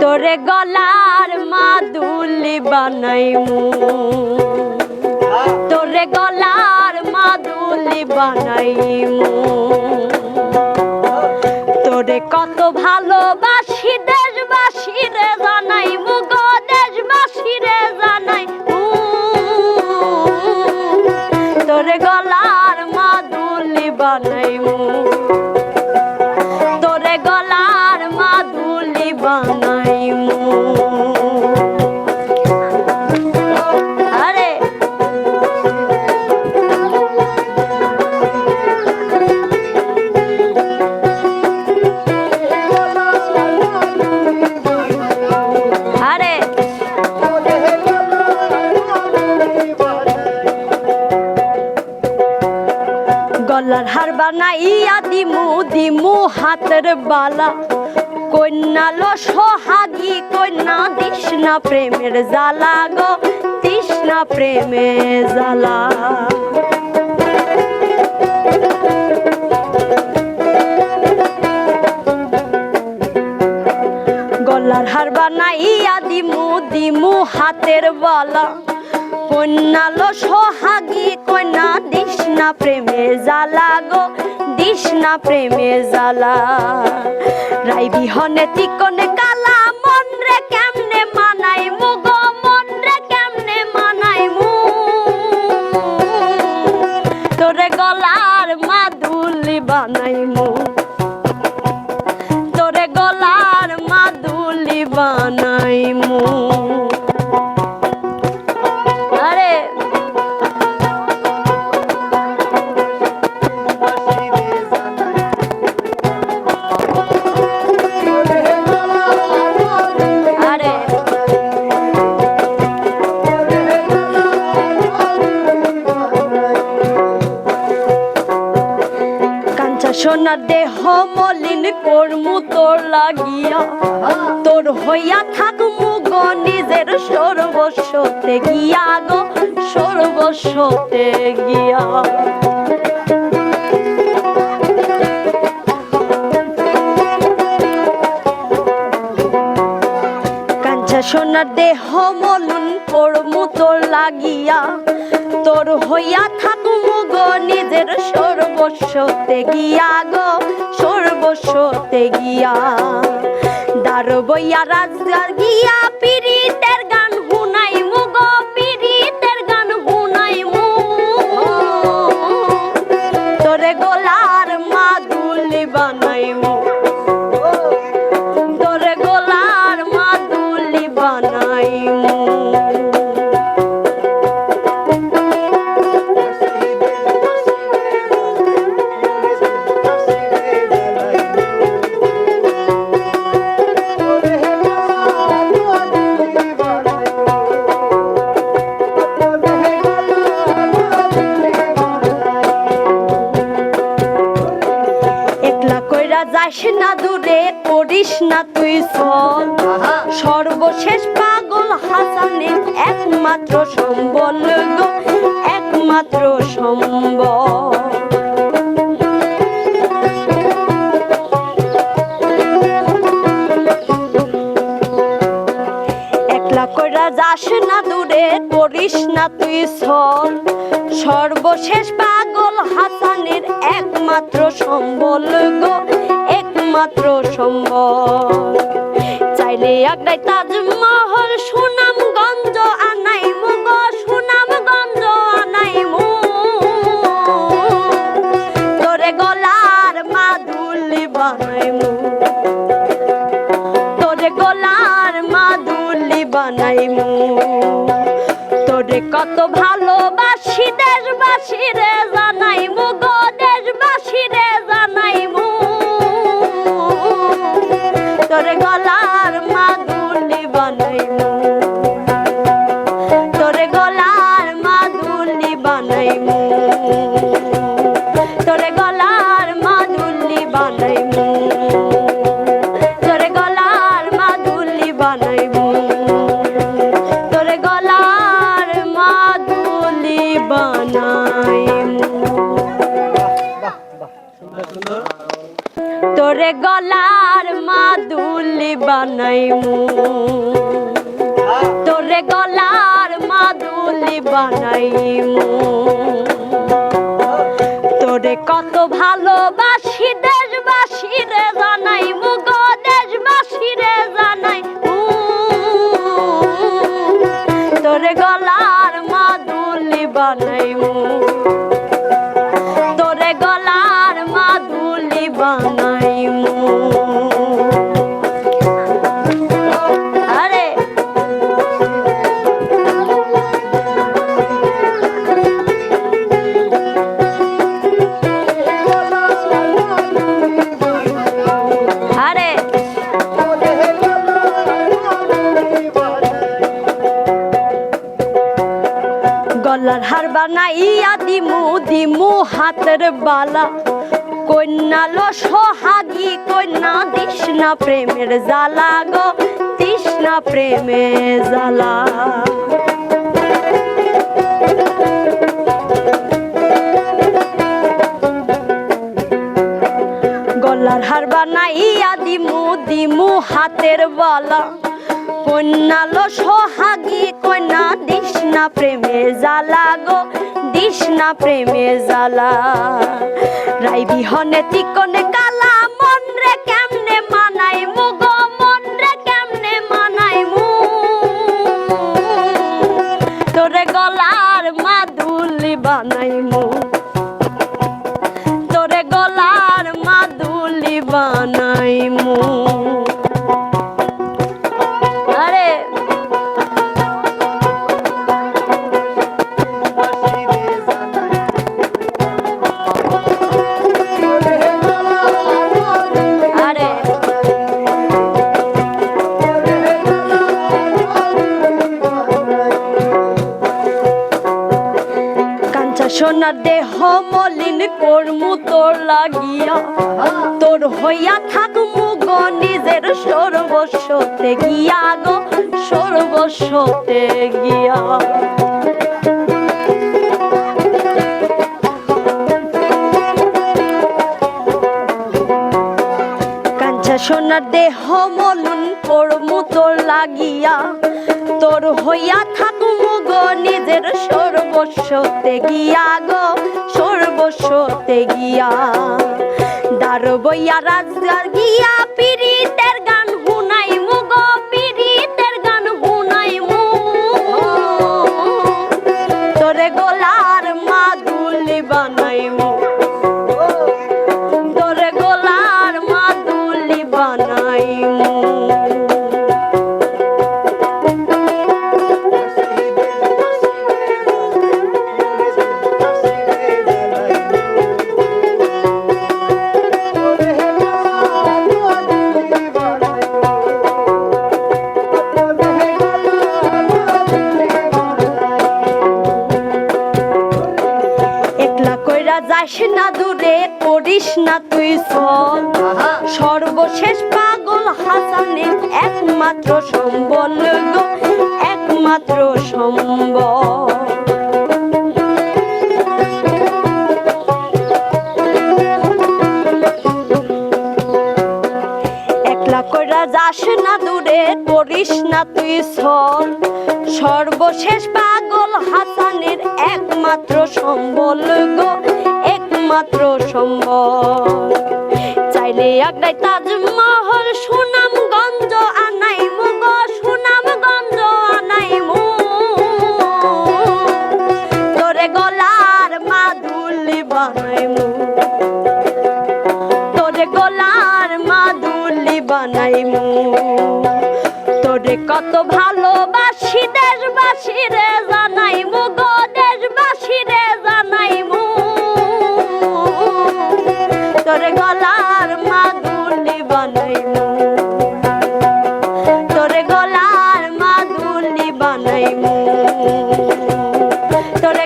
তোরে গলার মাদুলি বানাইমু। তোরে গলার মাদুলি বানাইমু। তোরে কত ভালোবাসি দেশবাসী রে দিমু দিমু হাতের বালা। কন্যালো সোহাগী, কন্যা তৃষ্ণা প্রেমের জ্বালা গো, তৃষ্ণা প্রেমের জ্বালা। গলার হার বানাইয়া দিমু দিমু হাতের বালা। কন্যালো সোহাগী, কন্যা দিশনা প্রেমে জ্বালা গো দিশনা প্রেমে জ্বালা। রাই বিহনে তিকনে কালা, মন রে কেমনে মানাই মুগ মন রে কেমনে মানাই মু? তোরে গলার মাদুলি বানাই মু। সোনার দেহ মলিন কর্মু তোর লাগিয়া। তোর হইয়া থাকমু গো নিজের সর্বস্বতে গিয়া গো, সর্বস্বতে গিয়া। সোনার দেহ মলুন করমু লাগিয়া। তোর হইয়া থাকুমু গো নিজের সর্বস্বতে গিয়া গো, সর্বস্বতে গিয়া। দার বইয়া রাজার গিয়া পিরিতের যাস না দূরে করিস না তুই ফল সর্বশেষ পাগল হাসানের একমাত্র সম্বল একমাত্র সম্বল। একলা কইরা যাস না দূরে করিস না তুই সল সর্বশেষ পাগল হাসানের একমাত্র সম্বল গো একমাত্র সম্বল। চাইলে একটাই তাজমহল সুনামগঞ্জ কত ভালোবাসি দেশবাসী রে জানাই গো তোরে গলার মাদুলি বানাইমু। তোরে গলার মাদুলি বানাইমু। তোরে কত ভালোবাসি দেশবাসী রে দিমু হাতের বালা। কন্যালো সোহাগী, কন্যা তৃষ্ণা প্রেমের জ্বালা গো, তৃষ্ণা প্রেমের জ্বালা। গলার হার বানাইয়া দিমু দিমু হাতের বলা। কন্যালো সোহাগী, কন্যা দিশনা প্রেমে জ্বালা গো দিশনা প্রেমে জ্বালা। রাই বিহনে তিকনে কালা, মন রে কেমনে মানাই মু গো? মন রে কেমনে মানাই মু? তোরে গলার মাদুলি বানাই মু। সোনার দেহ মলিন কর্মু তোর লাগিয়া। তোর হইয়া থাকমু মুগ নিজের সর্বস্বতে গিয়া গো, সর্বস্বতে গিয়া। সোনার দেহ মলুন তোর লাগিয়া। তোর হইয়া থাকুম গো নিজের সর্বস্বতে গিয়া গো, সর্বস্বতে গিয়া। দার বইয়া রাজার গিয়া পিরিতের যাস না দূরে করিস না তুই চল। সর্বশেষ পাগল হাসানের একমাত্র সম্বল গো একমাত্র সম্বল। একলা কইরা যাস না দূরে করিস না তুই ছল সর্বশেষ পাগল হাসানের একমাত্র সম্বল গো, একমাত্র সম্বল। চাইলে একটাই তাজমহল, সুনামগঞ্জ আনাই মু সুনাম সুনামগঞ্জ আনাই মু তোরে গলার মাদুলি বানাই মু তোরে গলার মাদুলি বানাইমু। তোরে কত ভালোবাসি দেশবাসী রে জানাই মুগ দেশবাসী রে জানাই মু তোর গলার মাদুলি বানাইমু তোর গলার মাদুলি বানাইমু তোর